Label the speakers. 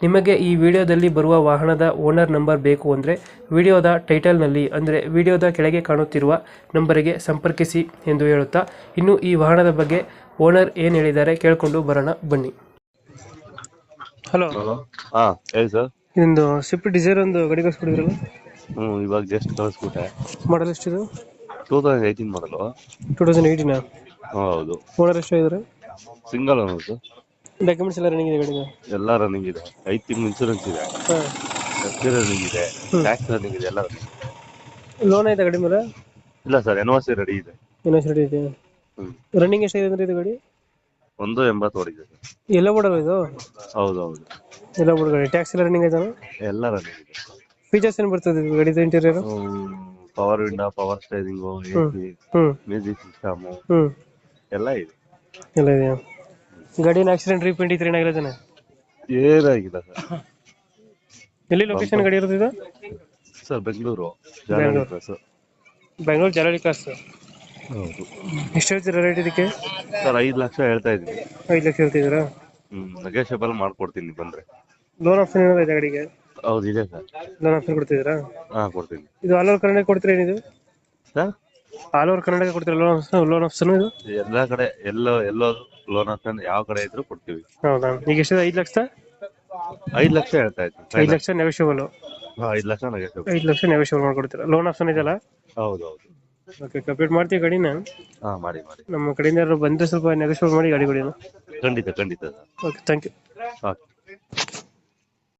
Speaker 1: ನಿಮಗೆ ಈ ವಿಡಿಯೋದಲ್ಲಿ ಬರುವ ವಾಹನದ ಓನರ್ ನಂಬರ್ ಬೇಕು ಅಂದರೆ ವಿಡಿಯೋದ ಟೈಟಲ್ನಲ್ಲಿ ಅಂದರೆ ವಿಡಿಯೋದ ಕೆಳಗೆ ಕಾಣುತ್ತಿರುವ ನಂಬರಿಗೆ ಸಂಪರ್ಕಿಸಿ ಎಂದು ಹೇಳುತ್ತಾ ಇನ್ನು ಈ ವಾಹನದ ಬಗ್ಗೆ ಓನರ್ ಏನು ಹೇಳಿದ್ದಾರೆ ಕೇಳಿಕೊಂಡು ಬರೋಣ ಬನ್ನಿ. ಹಲೋ.
Speaker 2: ಹಲೋ. ಹಾ ಹೇಳಿ ಸರ್.
Speaker 1: ಇದೊಂದು ಸ್ವಿಫ್ಟ್ ಡಿಸೈರ್ ಒಂದು ಗಡಿ ಕಳಿಸ್ಕೊಡಿದ್ರಲ್ಲ?
Speaker 2: ಹ್ಞೂ ಇವಾಗ ಜಸ್ಟ್ ಕಳಿಸ್ಬಿಟ್ಟೆ.
Speaker 1: Model ಎಷ್ಟಿದು?
Speaker 2: Two thousand eighteen model
Speaker 1: two thousand ಏಯ್ಟೀನಾ
Speaker 2: ಹೌದು.
Speaker 1: ಓನರ್ ಎಷ್ಟು ಇದ್ದಾರೆ
Speaker 2: ಸಿಂಗಲ್ ಅನ್ನೋದು
Speaker 1: ಡಾಕ್ಯುಮೆಂಟ್ಸ್ ಎಲ್ಲ ರನ್ನಿಂಗ್ ಇದೆ ಗಾಡಿಗೆ
Speaker 2: ಎಲ್ಲ ರನ್ನಿಂಗ್ ಇದೆ. ಐ ತಿಂಗಳು ಇನ್ಸೂರೆನ್ಸ್ ಇದೆ ಸರ್ ರನ್ನಿಂಗ್ ಇದೆ. ಟ್ಯಾಕ್ಸ್ ರನ್ನಿಂಗ್ ಇದೆ ಎಲ್ಲ running ಇದೆ.
Speaker 1: ಲೋನ್ ಐತೆ ಗಾಡಿ ಮೇಲೆ?
Speaker 2: ಇಲ್ಲ ಸರ್ ಎನ್ ಸಿ ರೆಡಿ ಇದೆ
Speaker 1: ಏನೋ ರೆಡಿ ಇದೆ
Speaker 2: ರನ್ನಿಂಗ್
Speaker 1: ರನ್ನಿಂಗ್ ಇದೆ ಅಂದ್ರೆ ಇದು ಗಾಡಿ?
Speaker 2: ಒಂದು ಎಂಬತ್ತು ಸರ್.
Speaker 1: ಎಲ್ಲ ಬಿಡಲ್ಲ ಇದು?
Speaker 2: ಹೌದು ಹೌದು
Speaker 1: ಎಲ್ಲ ಬಿಡ ಗಾಡಿ. ಟ್ಯಾಕ್ಸ್ ಎಲ್ಲ ರನ್ನಿಂಗ್ ಆಯ್ತಾನ?
Speaker 2: ಎಲ್ಲ ರನ್ನಿಂಗ್ ಇದೆ.
Speaker 1: ಫೀಚರ್ಸ್ ಏನು ಬರ್ತದೆ ಇದು ಗಾಡಿದು interior
Speaker 2: power window power steering AC
Speaker 1: ಹ್ಮ್.
Speaker 2: ಮ್ಯೂಸಿಕ್ ಸಿಸ್ಟಮು
Speaker 1: ಹ್ಮ್.
Speaker 2: ಎಲ್ಲ ಇದೆ.
Speaker 1: ಎಲ್ಲ ಇದೆಯಾ? ಗಾಡಿನ ಆಕ್ಸಿಡೆಂಟ್ ರೀಪೇಂಟ್ ಇತ್ತು ಏನಾಗಿಲ್ಲ
Speaker 2: ಏನಾಗಿಲ್ಲ ಸರ್
Speaker 1: ಎಲ್ಲಿ ಲೊಕೇಶನ್ ಗಾಡಿ ಇರೋದು ಇದು?
Speaker 2: ಸರ್ ಬೆಂಗಳೂರು.
Speaker 1: ಬೆಂಗಳೂರು.
Speaker 2: ಬಸ್
Speaker 1: ಬೆಂಗಳೂರು ಜಾಲಹಳ್ಳಿ ಕ್ರಾಸ್
Speaker 2: ಹೌದು.
Speaker 1: ಎಷ್ಟು ಹೇಳ್ತೀರಾ ರೇಟ್ ಇದಕ್ಕೆ?
Speaker 2: ಸರ್ ಐದು ಲಕ್ಷ ಹೇಳ್ತಾ ಇದ್ದೀನಿ.
Speaker 1: ಐದು ಲಕ್ಷ ಹೇಳ್ತಿದ್ದೀರಾ?
Speaker 2: ಹ್ಮ್ ನೆಗೋಷಿಯಬಲ್ ಮಾಡ್ಕೊಡ್ತೀನಿ ಬಂದ್ರೆ.
Speaker 1: ಲೋನ್ ಆಪ್ಷನ್ ಏನಾದ್ರು ಇದೆ ಗಾಡಿಗೆ?
Speaker 2: ಹೌದು ಇದೆ ಸರ್.
Speaker 1: Loan option ಕೊಡ್ತಿದ್ದೀರಾ?
Speaker 2: ಹಾ ಕೊಡ್ತೀನಿ.
Speaker 1: ಇದು ಆಲ್ ಓವರ್ ಕರ್ನಾಟಕ ಕೊಡ್ತೀರಾ ಏನಿದು?
Speaker 2: ಸರ್?
Speaker 1: ಆಲ್ ಓವರ್ ಕರ್ನಾಟಕ ಕೊಡ್ತೀರಾ ಲೋನ್ ಆಪ್ಷನ್ ಲೋನ್ ಆಪ್ಷನ್ ಇದು?
Speaker 2: ಎಲ್ಲ ಕಡೆ ಎಲ್ಲೋ ಎಲ್ಲೋ ಲೋನ್ ಅಂತ ಯಾವ ಕಡೆ ಇದ್ರು ಕೊಡ್ತೀವಿ.
Speaker 1: ಹೌದಾ? ಈಗ ಎಷ್ಟು ಐದು ಲಕ್ಷ?
Speaker 2: ಐದ್ ಲಕ್ಷ ಹೇಳ್ತಾ
Speaker 1: ಐದು
Speaker 2: ಐದ್
Speaker 1: ಲಕ್ಷ ನೆಗೋಷಿಯಬಲ್
Speaker 2: ಐದು ಐದ್ ಲಕ್ಷ ನೆಗೋಷಿಯಬಲ್
Speaker 1: ಐದು ಲಕ್ಷ ನೆಗೋಷಿಯಬಲ್ ಮಾಡ್ಕೊಡ್ತೀರಾ? ಲೋನ್ ಆಪ್ಷನ್ ಇದೆಯಲ್ಲ?
Speaker 2: ಹೌದು ಹೌದು
Speaker 1: ಓಕೆ ಕಂಪ್ಲೀಟ್ ಮಾಡ್ತೀವಿ ಗಾಡಿನ
Speaker 2: ಹಾ ಮಾಡಿ ಮಾಡಿ.
Speaker 1: ನಮ್ಮ ಕಡೆಯಿಂದ ಯಾರು ಬಂದರೆ ಸ್ವಲ್ಪ ನೆಗೋಷಿಯಬಲ್ ಮಾಡಿ ಗಾಡಿ ಕೊಡಿ
Speaker 2: ಖಂಡಿತ ಖಂಡಿತ
Speaker 1: ಓಕೆ ಥ್ಯಾಂಕ್ ಯು
Speaker 2: ಓಕೆ.